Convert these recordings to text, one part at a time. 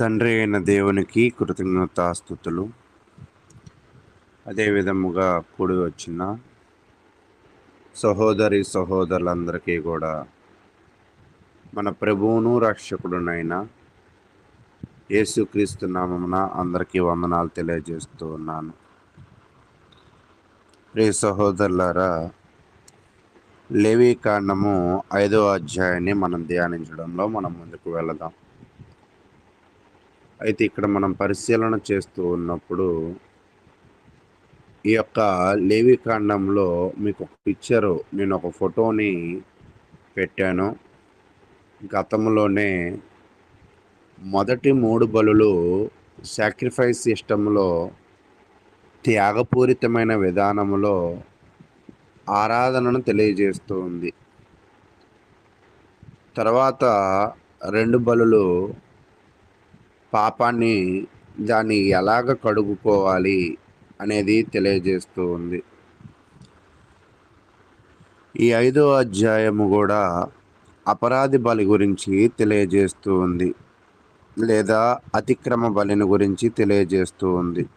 తండ్రి అయిన దేవునికి కృతజ్ఞతాస్థుతులు అదేవిధముగా కూడి వచ్చిన సహోదరి సహోదరులందరికీ కూడా మన ప్రభువును రక్షకుడునైన యేసుక్రీస్తు నామమున అందరికీ వందనాలు తెలియజేస్తూ ఉన్నాను. ప్రియ సహోదరులారా లేవి కాండము ఐదో అధ్యాయాన్ని మనం ధ్యానించడంలో మనం ముందుకు వెళదాం. అయితే ఇక్కడ మనం పరిశీలన చేస్తూ ఉన్నప్పుడు ఈ యొక్క లేవి కాండంలో మీకు ఒక పిక్చరు నేను ఒక ఫోటోని పెట్టాను. గతంలోనే మొదటి మూడు బలులు సాక్రిఫైస్ సిస్టంలో త్యాగపూరితమైన విధానంలో ఆరాధనను తెలియజేస్తూ ఉంది. తర్వాత రెండు బలులు పాపాన్ని దాన్ని ఎలాగ కడుగుకోవాలి అనేది తెలియజేస్తూ ఉంది. ఈ ఐదో అధ్యాయము కూడా అపరాధి బలి గురించి తెలియజేస్తూ ఉంది లేదా అతిక్రమ బలిని గురించి తెలియజేస్తూ ఉంది.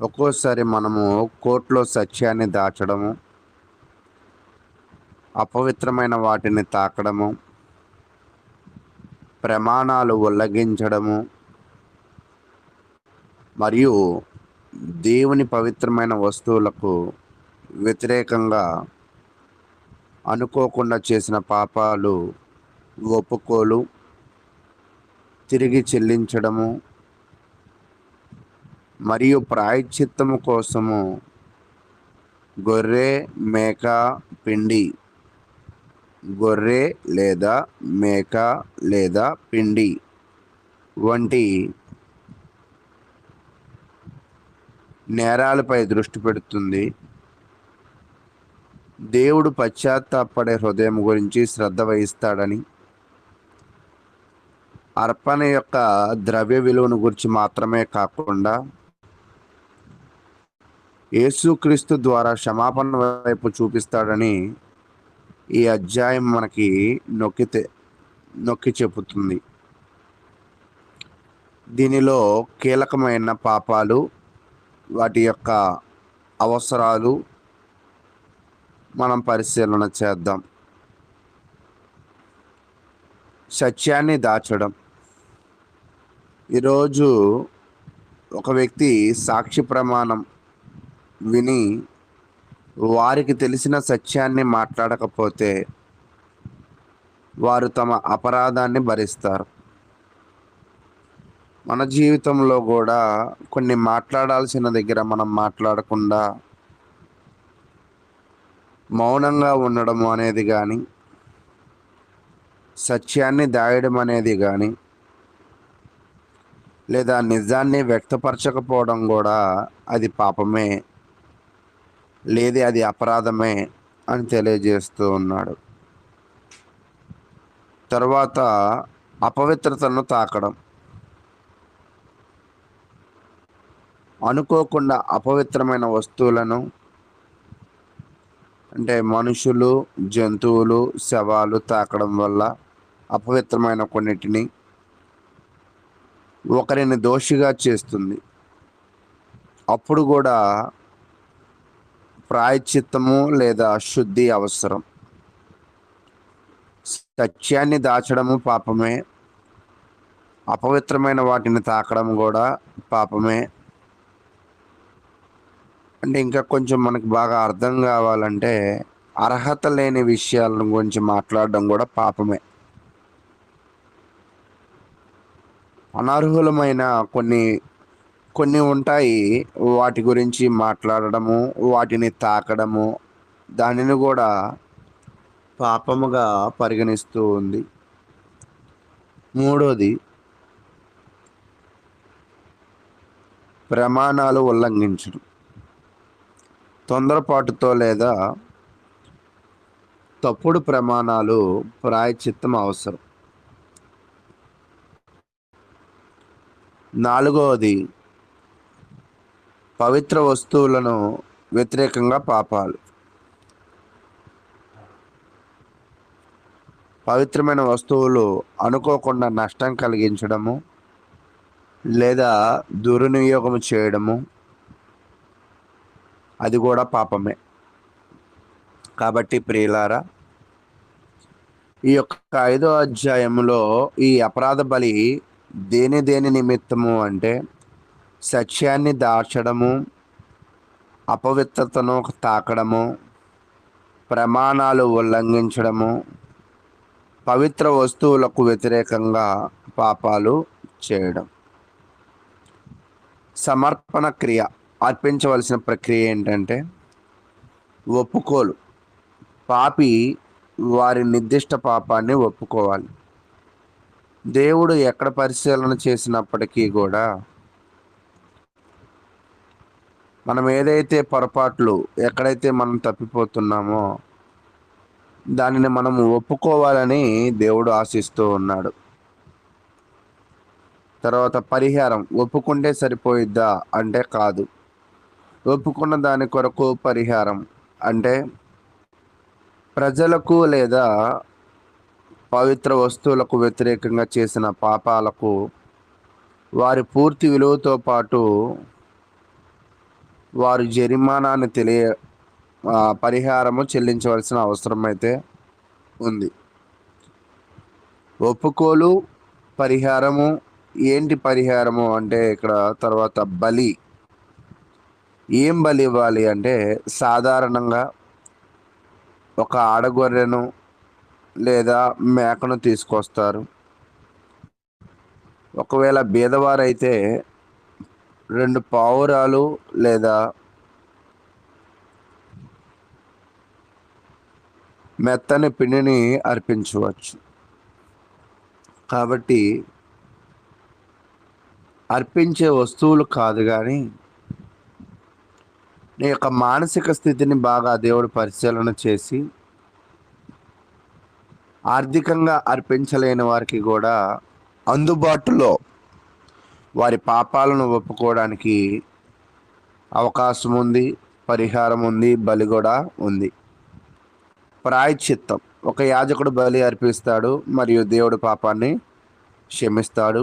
ఒక్కోసారి మనము కోర్టులో సత్యాన్ని దాచడము అపవిత్రమైన వాటిని తాకడము ప్రమాణాలు ఉల్లంఘించడము. మరియు దేవుని పవిత్రమైన వస్తువులకు వ్యతిరేకంగా అనుకోకుండా చేసిన పాపాలు ఒప్పుకోలు తిరిగి చెల్లించడము మరియు ప్రాయశ్చిత్తము కోసము గొర్రె మేక పిండి గొర్రె లేదా మేక లేదా పిండి వంటి నేరాలపై దృష్టి పెడుతుంది. దేవుడు పశ్చాత్తాపడే హృదయం గురించి శ్రద్ధ వహిస్తాడని అర్పణ యొక్క ద్రవ్య విలువను గురించి మాత్రమే కాకుండా యేసుక్రీస్తు ద్వారా క్షమాపణ వైపు చూపిస్తాడని ఈ అధ్యాయం మనకి నొక్కితే నొక్కి చెబుతుంది. దీనిలో కీలకమైన పాపాలు వాటి యొక్క అవసరాలు మనం పరిశీలన చేద్దాం. సత్యాన్ని దాచడం. ఈరోజు ఒక వ్యక్తి సాక్షి ప్రమాణం విని వారికి తెలిసిన సత్యాన్ని మాట్లాడకపోతే వారు తమ అపరాధాన్ని భరిస్తారు. మన జీవితంలో కూడా కొన్ని మాట్లాడాల్సిన దగ్గర మనం మాట్లాడకుండా మౌనంగా ఉండడం అనేది కానీ సత్యాన్ని దాయడం అనేది కానీ లేదా నిజాన్ని వ్యక్తపరచకపోవడం కూడా అది పాపమే. లేదే అది అపరాధమే అని తెలియజేస్తూ ఉన్నాడు. తర్వాత అపవిత్రతను తాకడం. అనుకోకుండా అపవిత్రమైన వస్తువులను అంటే మనుషులు జంతువులు శవాలు తాకడం వల్ల అపవిత్రమైన కొన్నిటిని ఒకరిని దోషిగా చేస్తుంది. అప్పుడు కూడా ప్రాయచిత్తము లేదా శుద్ధి అవసరం. సత్యాన్ని దాచడము పాపమే. అపవిత్రమైన వాటిని తాకడం కూడా పాపమే. అంటే ఇంకా కొంచెం మనకు బాగా అర్థం కావాలంటే అర్హత లేని విషయాలను గురించి మాట్లాడడం కూడా పాపమే. అనర్హులమైన కొన్ని కొన్ని ఉంటాయి. వాటి గురించి మాట్లాడడము వాటిని తాకడము దానిని కూడా పాపముగా పరిగణిస్తూ ఉంది. మూడోది ప్రమాణాలు ఉల్లంఘించడం. తొందరపాటుతో లేదా తప్పుడు ప్రమాణాలు ప్రాయచిత్తం అవసరం. నాలుగవది పవిత్ర వస్తువులను వ్యతిరేకంగా పాపాలు. పవిత్రమైన వస్తువులు అనుకోకుండా నష్టం కలిగించడము లేదా దుర్వినియోగం చేయడము అది కూడా పాపమే. కాబట్టి ప్రియులారా ఈ యొక్క ఐదో అధ్యాయంలో ఈ అపరాధ బలి దేని దేని నిమిత్తము అంటే సత్యాన్ని దాచడము అపవిత్రతను తాకడము ప్రమాణాలు ఉల్లంఘించడము పవిత్ర వస్తువులకు వ్యతిరేకంగా పాపాలు చేయడం. సమర్పణ క్రియ అర్పించవలసిన ప్రక్రియ ఏంటంటే ఒప్పుకోలు. పాపి వారి నిర్దిష్ట పాపాన్ని ఒప్పుకోవాలి. దేవుడు ఎక్కడ పరిశీలన చేసినప్పటికీ కూడా మనం ఏదైతే పొరపాట్లు ఎక్కడైతే మనం తప్పిపోతున్నామో దానిని మనం ఒప్పుకోవాలని దేవుడు ఆశిస్తూ ఉన్నాడు. తర్వాత పరిహారం ఒప్పుకుంటే సరిపోయిద్దా? అంటే కాదు. ఒప్పుకున్న దాని కొరకు పరిహారం అంటే ప్రజలకు లేదా పవిత్ర వస్తువులకు వ్యతిరేకంగా చేసిన పాపాలకు వారి పూర్తి విలువతో పాటు వారు జరిమానాన్ని తెలియ పరిహారము చెల్లించవలసిన అవసరం అయితే ఉంది. ఒప్పుకోలు పరిహారము ఏంటి పరిహారము అంటే ఇక్కడ తర్వాత బలి. ఏం బలి ఇవ్వాలి అంటే సాధారణంగా ఒక ఆడగొర్రెను లేదా మేకను తీసుకొస్తారు. ఒకవేళ బీదవారైతే రెండు పావురాలు లేదా మెత్తని పిండిని అర్పించవచ్చు. కాబట్టి అర్పించే వస్తువులు కాదు కానీ నీ యొక్క మానసిక స్థితిని బాగా దేవుడు పరిశీలన చేసి ఆర్థికంగా అర్పించలేని వారికి కూడా అందుబాటులో వారి పాపాలను ఒప్పుకోవడానికి అవకాశం ఉంది పరిహారం ఉంది. బలి కూడా ఉంది ప్రాయచిత్తం ఒక యాజకుడు బలి అర్పిస్తాడు మరియు దేవుడు పాపాన్ని క్షమిస్తాడు.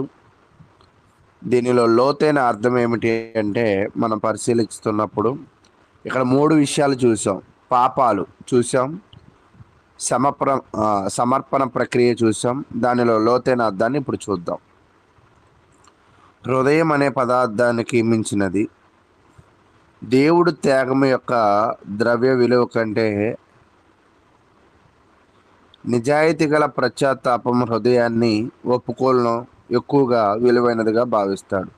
దీనిలో లోతైన అర్థం ఏమిటి అంటే మనం పరిశీలిస్తున్నప్పుడు ఇక్కడ మూడు విషయాలు చూసాం. పాపాలు చూసాం. సమప్ర సమర్పణ ప్రక్రియ చూసాం. దానిలో లోతైన అర్థాన్ని ఇప్పుడు చూద్దాం. హృదయం అనే పదార్థానికి మించినది. దేవుడు త్యాగం యొక్క ద్రవ్య విలువ కంటే నిజాయితీ గల పశ్చాత్తాపం హృదయాన్ని ఒప్పుకోలను ఎక్కువగా విలువైనదిగా భావిస్తాడు.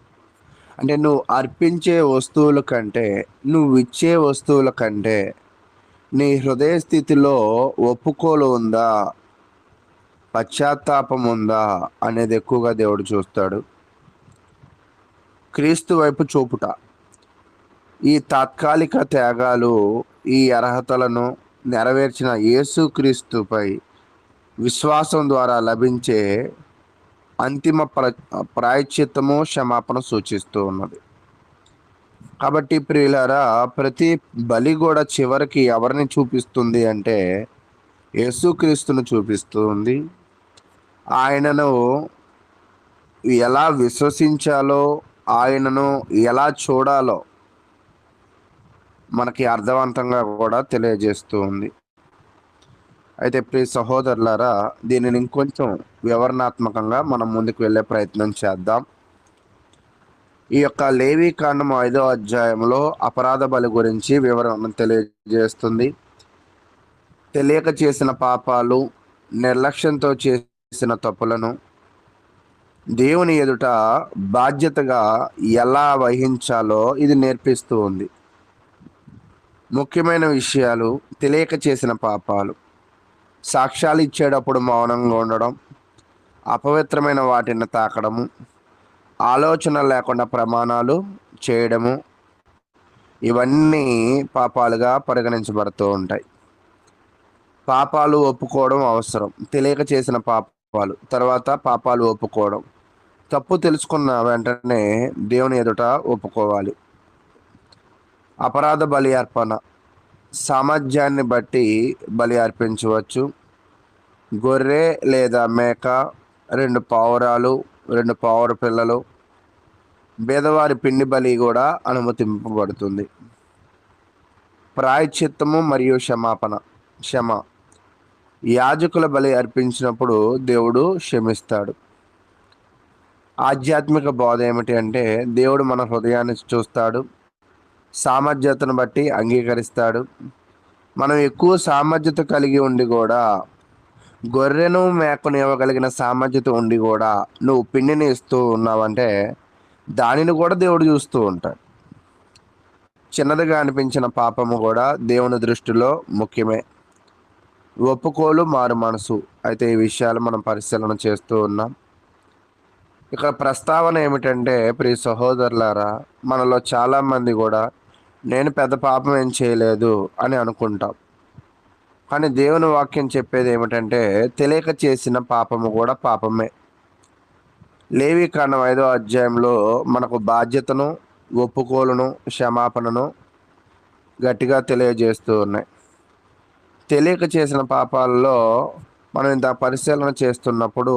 అంటే నువ్వు అర్పించే వస్తువుల కంటే నువ్వు ఇచ్చే వస్తువుల కంటే నీ హృదయ స్థితిలో ఒప్పుకోలు ఉందా పశ్చాత్తాపం ఉందా అనేది ఎక్కువగా దేవుడు చూస్తాడు. క్రీస్తు వైపు చూపుట. ఈ తాత్కాలిక త్యాగాలు ఈ అర్హతలను నెరవేర్చిన యేసుక్రీస్తుపై విశ్వాసం ద్వారా లభించే అంతిమ ప్ర ప్రాయశ్చిత్తము క్షమాపణ సూచిస్తూ ఉన్నది. కాబట్టి ప్రియులారా ప్రతి బలి కూడా చివరికి ఎవరిని చూపిస్తుంది అంటే యేసుక్రీస్తును చూపిస్తుంది. ఆయనను ఎలా విశ్వసించాలో ఆయనను ఎలా చూడాలో మనకి అర్థవంతంగా కూడా తెలియజేస్తూ ఉంది. అయితే ప్రియ సహోదరులారా దీనిని ఇంకొంచెం వివరణాత్మకంగా మనం ముందుకు వెళ్ళే ప్రయత్నం చేద్దాం. ఈ యొక్క లేవీ కాండం ఐదో అధ్యాయంలో అపరాధ బలి గురించి వివరణ తెలియజేస్తుంది. తెలియక చేసిన పాపాలు నిర్లక్ష్యంతో చేసిన తప్పులను దేవుని ఎదుట బాధ్యతగా ఎలా వహించాలో ఇది నేర్పిస్తూ ఉంది. ముఖ్యమైన విషయాలు తెలియక చేసిన పాపాలు సాక్ష్యాలు ఇచ్చేటప్పుడు మౌనంగా ఉండడం అపవిత్రమైన వాటిని తాకడము ఆలోచన లేకుండా ప్రమాణాలు చేయడము ఇవన్నీ పాపాలుగా పరిగణించబడుతూ ఉంటాయి. పాపాలు ఒప్పుకోవడం అవసరం. తెలియక చేసిన పాపాలు తర్వాత పాపాలు ఒప్పుకోవడం. తప్పు తెలుసుకున్న వెంటనే దేవుని ఎదుట ఒప్పుకోవాలి. అపరాధ బలి అర్పణ. సామర్థ్యాన్ని బట్టి బలి అర్పించవచ్చు. గొర్రె లేదా మేక రెండు పావురాలు రెండు పావుర పిల్లలు బేదవారి పిండి బలి కూడా అనుమతింపబడుతుంది. ప్రాయచిత్తము మరియు క్షమాపణ. క్షమ. యాజకుల బలి అర్పించినప్పుడు దేవుడు క్షమిస్తాడు. ఆధ్యాత్మిక బోధ ఏమిటి అంటే దేవుడు మన హృదయాన్ని చూస్తాడు సామర్థ్యతను బట్టి అంగీకరిస్తాడు. మనం ఎక్కువ సామర్థ్యత కలిగి ఉండి కూడా గొర్రెను మేకను ఇవ్వగలిగిన సామర్థ్యత ఉండి కూడా నువ్వు పిండిని ఇస్తూ ఉన్నావంటే దానిని కూడా దేవుడు చూస్తూ ఉంటాడు. చిన్నదిగా అనిపించిన పాపము కూడా దేవుని దృష్టిలో ముఖ్యమే. ఒప్పుకోలు మారు మనసు. అయితే ఈ విషయాలు మనం పరిశీలన చేస్తూ ఉన్నాం. ఇక్కడ ప్రస్తావన ఏమిటంటే ప్రియ సహోదరులారా మనలో చాలామంది కూడా నేను పెద్ద పాపం ఏం చేయలేదు అని అనుకుంటాం. కానీ దేవుని వాక్యం చెప్పేది ఏమిటంటే తెలియక చేసిన పాపము కూడా పాపమే. లేవి కాండం ఐదో అధ్యాయంలో మనకు బాధ్యతను ఒప్పుకోలను క్షమాపణను గట్టిగా తెలియజేస్తూ ఉన్నాయి. తెలియక చేసిన పాపాలలో మనం ఇంత పరిశీలన చేస్తున్నప్పుడు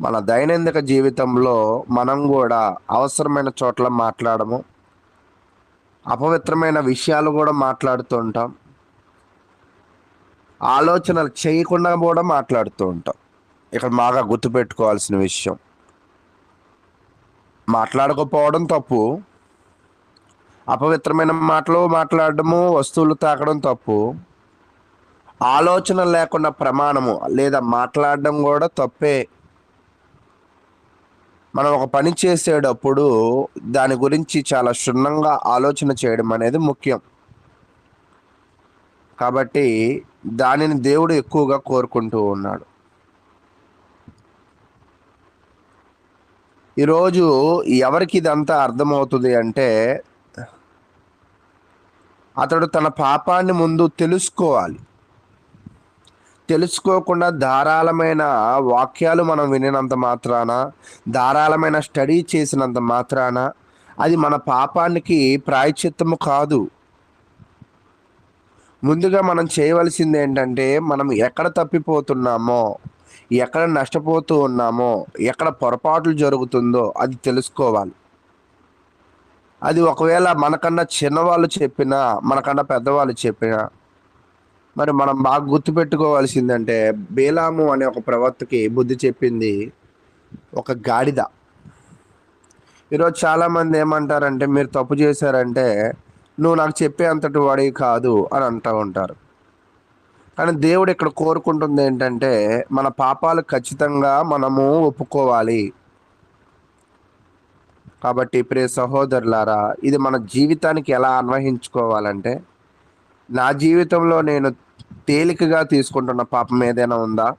మన దైనందిక జీవితంలో మనం కూడా అవసరమైన చోట్ల మాట్లాడము. అపవిత్రమైన విషయాలు కూడా మాట్లాడుతూ ఉంటాం. ఆలోచనలు చేయకుండా కూడా మాట్లాడుతూ ఉంటాం. ఇక్కడ బాగా గుర్తుపెట్టుకోవాల్సిన విషయం. మాట్లాడకపోవడం తప్పు. అపవిత్రమైన మాటలు మాట్లాడడము వస్తువులు తాకడం తప్పు. ఆలోచన లేకుండా ప్రమాణము లేదా మాట్లాడడం కూడా తప్పే. మనం ఒక పని చేసేటప్పుడు దాని గురించి చాలా క్షుణ్ణంగా ఆలోచన చేయడం అనేది ముఖ్యం. కాబట్టి దానిని దేవుడు ఎక్కువగా కోరుకుంటూ ఉన్నాడు. ఈరోజు ఎవరికి ఇదంతా అర్థమవుతుంది అంటే అతడు తన పాపాన్ని ముందు తెలుసుకోవాలి. తెలుసుకోకుండా ధారాళమైన వాక్యాలు మనం వినినంత మాత్రాన ధారాళమైన స్టడీ చేసినంత మాత్రాన అది మన పాపానికి ప్రాయచిత్తము కాదు. ముందుగా మనం చేయవలసింది ఏంటంటే మనం ఎక్కడ తప్పిపోతున్నామో ఎక్కడ నష్టపోతూ ఉన్నామో ఎక్కడ పొరపాట్లు జరుగుతుందో అది తెలుసుకోవాలి. అది ఒకవేళ మనకన్నా చిన్నవాళ్ళు చెప్పినా మనకన్నా పెద్దవాళ్ళు చెప్పినా మరి మనం బాగా గుర్తుపెట్టుకోవాల్సిందంటే బేలాము అనే ఒక ప్రవక్తకి బుద్ధి చెప్పింది ఒక గాడిద. ఈరోజు చాలామంది ఏమంటారంటే మీరు తప్పు చేశారంటే నువ్వు నాకు చెప్పే అంతటి వాడి కాదు అని అంటూ ఉంటారు. కానీ దేవుడు ఇక్కడ కోరుకుంటుంది ఏంటంటే మన పాపాలు ఖచ్చితంగా మనము ఒప్పుకోవాలి. కాబట్టి ప్రియ సహోదరులారా ఇది మన జీవితానికి ఎలా అన్వహించుకోవాలంటే నా జీవితంలో నేను తేలికగా తీసుకుంటున్న పాపం ఏదైనా ఉందా?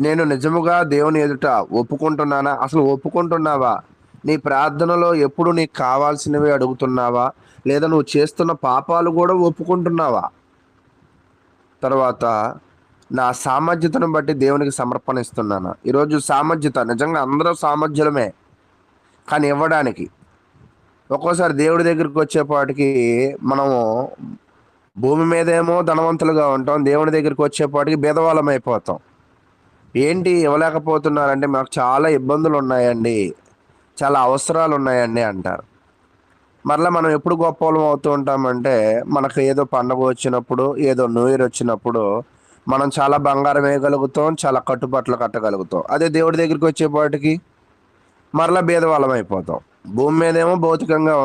నేను నిజముగా దేవుని ఎదుట ఒప్పుకుంటున్నానా? అసలు ఒప్పుకుంటున్నావా? నీ ప్రార్థనలో ఎప్పుడు నీకు కావాల్సినవి అడుగుతున్నావా? లేదా నువ్వు చేస్తున్న పాపాలు కూడా ఒప్పుకుంటున్నావా? తర్వాత నా సామర్థ్యతను బట్టి దేవునికి సమర్పణ ఇస్తున్నాను. ఈరోజు సామర్థ్యత నిజంగా అందరూ సామర్థ్యమే కానీ ఇవ్వడానికి. ఒక్కోసారి దేవుడి దగ్గరికి వచ్చేపాటికి మనము భూమి మీదేమో ధనవంతులుగా ఉంటాం దేవుని దగ్గరికి వచ్చేపాటికి భేదవాళ్ళం అయిపోతాం ఏంటి ఇవ్వలేకపోతున్నారంటే మాకు చాలా ఇబ్బందులు ఉన్నాయండి చాలా అవసరాలు ఉన్నాయండి అంటారు. మరలా మనం ఎప్పుడు గొప్ప అవుతూ ఉంటామంటే మనకు ఏదో పండుగ వచ్చినప్పుడు ఏదో న్యూ ఇయర్ వచ్చినప్పుడు మనం చాలా బంగారం వేయగలుగుతాం చాలా కట్టుబాట్లు కట్టగలుగుతాం. అదే దేవుడి దగ్గరికి వచ్చేపాటికి మరలా భేదవాళ్ళం అయిపోతాం భూమి మీదేమో భౌతికంగా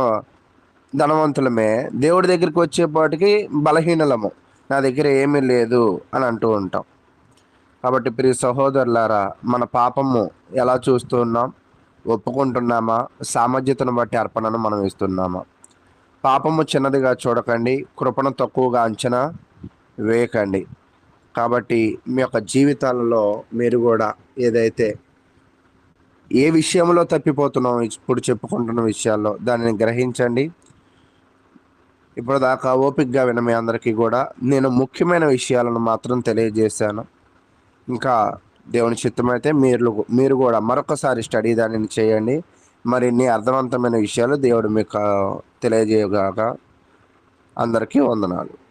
ధనవంతులమే. దేవుడి దగ్గరికి వచ్చేపాటికి బలహీనలము. నా దగ్గర ఏమీ లేదు అని అంటూ ఉంటాం. కాబట్టి ప్రియ సహోదరులారా మన పాపము ఎలా చూస్తూ ఉన్నాం? ఒప్పుకుంటున్నామా? సామర్థ్యతను బట్టి అర్పణను మనం ఇస్తున్నామా? పాపము చిన్నదిగా చూడకండి కృపను తక్కువగా అంచనా వేయకండి. కాబట్టి మీ యొక్క జీవితాలలో మీరు కూడా ఏదైతే ఏ విషయంలో తప్పిపోతున్నాం ఇప్పుడు చెప్పుకుంటున్న విషయాల్లో దానిని గ్రహించండి. ఇప్పుడు దాకా ఓపిక్గా విన మీ అందరికీ కూడా నేను ముఖ్యమైన విషయాలను మాత్రం తెలియజేశాను. ఇంకా దేవుని చిత్తమైతే మీరు మీరు కూడా మరొకసారి స్టడీ దానిని చేయండి. మరిన్ని అర్థవంతమైన విషయాలు దేవుడు మీకు తెలియజేయగాక అందరికీ వందనాలు.